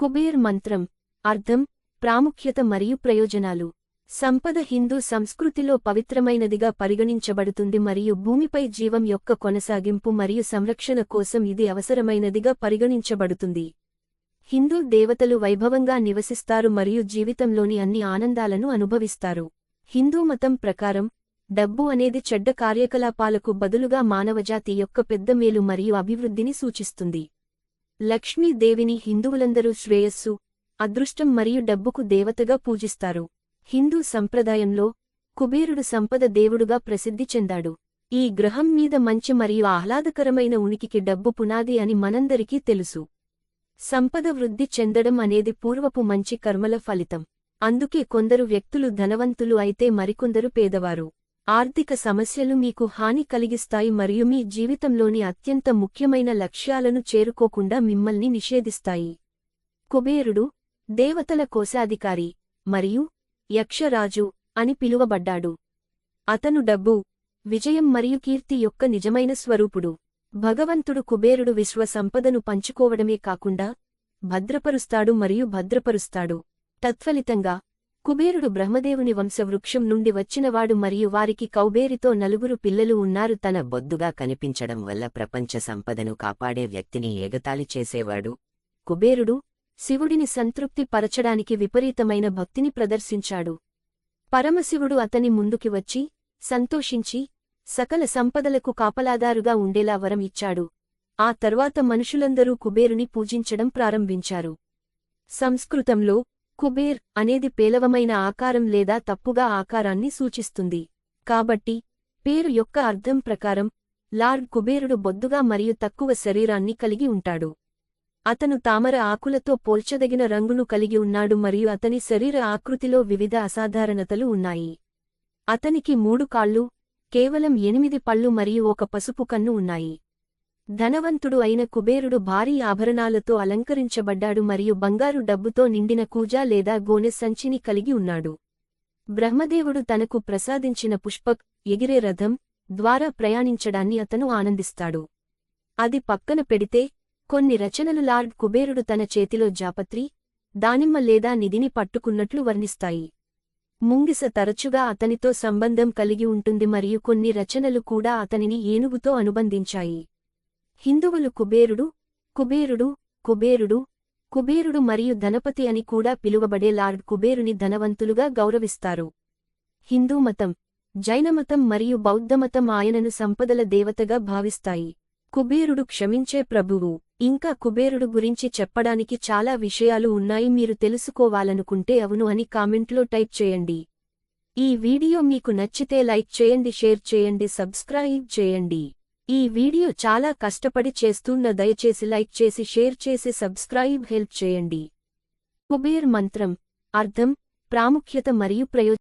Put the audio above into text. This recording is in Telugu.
కుబేర్ మంత్రం అర్థం ప్రాముఖ్యత మరియు ప్రయోజనాలు. సంపద హిందూ సంస్కృతిలో పవిత్రమైనదిగా పరిగణించబడుతుంది మరియు భూమిపై జీవం యొక్క కొనసాగింపు మరియు సంరక్షణ కోసం ఇది అవసరమైనదిగా పరిగణించబడుతుంది. హిందూ దేవతలు వైభవంగా నివసిస్తారు మరియు జీవితంలోని అన్ని ఆనందాలను అనుభవిస్తారు. హిందూ మతం ప్రకారం డబ్బు అనేది చెడ్డ కార్యకలాపాలకు బదులుగా మానవజాతి యొక్క పెద్ద మేలు మరియు అభివృద్ధిని సూచిస్తుంది. లక్ష్మీదేవిని హిందువులందరూ శ్రేయస్సు అదృష్టం మరియు డబ్బుకు దేవతగా పూజిస్తారు. హిందూ సంప్రదాయంలో కుబేరుడు సంపద దేవుడుగా ప్రసిద్ధి చెందాడు. ఈ గ్రహం మీద మంచి మరియు ఆహ్లాదకరమైన ఉనికికి డబ్బు పునాది అని మనందరికీ తెలుసు. సంపద వృద్ధి చెందడం అనేది పూర్వపు మంచి కర్మల ఫలితం. అందుకే కొందరు వ్యక్తులు ధనవంతులు అయితే మరికొందరు పేదవారు. ఆర్థిక సమస్యలు మీకు హాని కలిగిస్తాయి మరియు మీ జీవితంలోని అత్యంత ముఖ్యమైన లక్ష్యాలను చేరుకోకుండా మిమ్మల్ని నిషేధిస్తాయి. కుబేరుడు దేవతల కోశాధికారి మరియు యక్షరాజు అని పిలువబడ్డాడు. అతను డబ్బు విజయం మరియు కీర్తి యొక్క నిజమైన స్వరూపుడు. భగవంతుడు కుబేరుడు విశ్వ సంపదను పంచుకోవడమే కాకుండా భద్రపరుస్తాడు మరియు భద్రపరుస్తాడు. తత్ఫలితంగా కుబేరుడు బ్రహ్మదేవుని వంశవృక్షం నుండి వచ్చినవాడు మరియు వారికి కౌబేరితో నలుగురు పిల్లలు ఉన్నారు. తన బొద్దుగా కనిపించడం వల్ల ప్రపంచ సంపదను కాపాడే వ్యక్తిని ఏగతాళి చేసేవాడు. కుబేరుడు శివుడిని సంతృప్తి పరచడానికి విపరీతమైన భక్తిని ప్రదర్శించాడు. పరమశివుడు అతని ముందుకి వచ్చి సంతోషించి సకల సంపదలకు కాపలాదారుగా ఉండేలా వరం ఇచ్చాడు. ఆ తర్వాత మనుషులందరూ కుబేరుని పూజించడం ప్రారంభించారు. సంస్కృతంలో కుబేర్ అనేది పేలవమైన ఆకారం లేదా తప్పుగా ఆకారాన్ని సూచిస్తుంది. కాబట్టి పేరు యొక్క అర్థం ప్రకారం లార్డ్ కుబేరుడు బొద్దుగా మరియు తక్కువ శరీరాన్ని కలిగి ఉంటాడు. అతను తామర ఆకులతో పోల్చదగిన రంగును కలిగి ఉన్నాడు మరియు అతని శరీర ఆకృతిలో వివిధ అసాధారణతలు ఉన్నాయి. అతనికి మూడు కాళ్ళు కేవలం ఎనిమిది పళ్ళు మరియు ఒక పసుపు కన్ను ఉన్నాయి. ధనవంతుడు అయిన కుబేరుడు భారీ ఆభరణాలతో అలంకరించబడ్డాడు మరియు బంగారు డబ్బుతో నిండిన కూజా లేదా గోనె సంచిని కలిగి ఉన్నాడు. బ్రహ్మదేవుడు తనకు ప్రసాదించిన పుష్పక్ ఎగిరే రథం ద్వారా ప్రయాణించడాన్ని అతను ఆనందిస్తాడు. అది పక్కన పెడితే కొన్ని రచనలు లార్డ్ కుబేరుడు తన చేతిలో జాపత్రి దానిమ్మ లేదా నిధిని పట్టుకున్నట్లు వర్ణిస్తాయి. ముంగిస తరచుగా అతనితో సంబంధం కలిగి ఉంటుంది మరియు కొన్ని రచనలు కూడా అతనిని ఏనుగుతో అనుబంధించాయి. హిందువులు కుబేరుడు కుబేరుడు కుబేరుడు కుబేరుడు మరియు ధనపతి అని కూడా పిలువబడే లార్డ్ కుబేరుని ధనవంతులుగా గౌరవిస్తారు. హిందూ మతం జైనమతం మరియు బౌద్ధమతం ఆయనను సంపదల దేవతగా భావిస్తాయి. కుబేరుడు క్షమించే ప్రభువు ఇంకా కుబేరుడు గురించి చెప్పడానికి చాలా విషయాలు ఉన్నాయి మీరు తెలుసుకోవాలనుకుంటే అవును అని కామెంట్లో టైప్ చేయండి. ఈ వీడియో మీకు నచ్చితే లైక్ చేయండి షేర్ చేయండి సబ్స్క్రైబ్ చేయండి. ఈ వీడియో చాలా కష్టపడి చేస్తున్న దయచేసి లైక్ చేసి షేర్ చేసి సబ్స్క్రైబ్ హెల్ప్ చేయండి. కుబేర్ మంత్రం అర్థం ప్రాముఖ్యత మరియు ప్రయోజనం